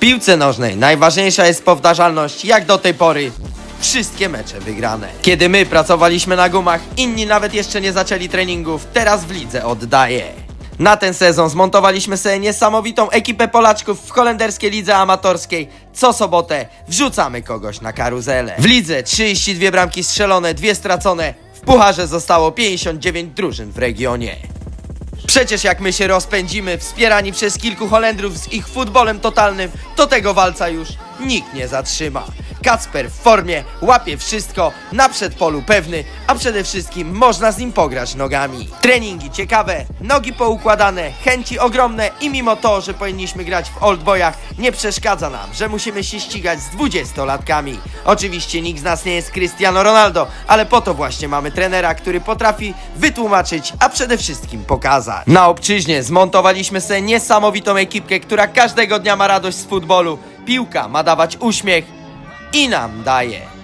piłce nożnej najważniejsza jest powtarzalność, jak do tej pory. Wszystkie mecze wygrane. Kiedy my pracowaliśmy na gumach, inni nawet jeszcze nie zaczęli treningów, teraz w lidze oddaję. Na ten sezon zmontowaliśmy sobie niesamowitą ekipę Polaczków w holenderskiej lidze amatorskiej. Co sobotę wrzucamy kogoś na karuzelę. W lidze 32 bramki strzelone, dwie stracone. W pucharze zostało 59 drużyn w regionie. Przecież jak my się rozpędzimy, wspierani przez kilku Holendrów z ich futbolem totalnym, to tego walca już nikt nie zatrzyma. Kacper w formie, łapie wszystko, na przedpolu pewny, a przede wszystkim można z nim pograć nogami. Treningi ciekawe, nogi poukładane, chęci ogromne i mimo to, że powinniśmy grać w oldboyach, nie przeszkadza nam, że musimy się ścigać z dwudziestolatkami. Oczywiście nikt z nas nie jest Cristiano Ronaldo, ale po to właśnie mamy trenera, który potrafi wytłumaczyć, a przede wszystkim pokazać. Na obczyźnie zmontowaliśmy sobie niesamowitą ekipkę, która każdego dnia ma radość z futbolu. Piłka ma dawać uśmiech i nam daje.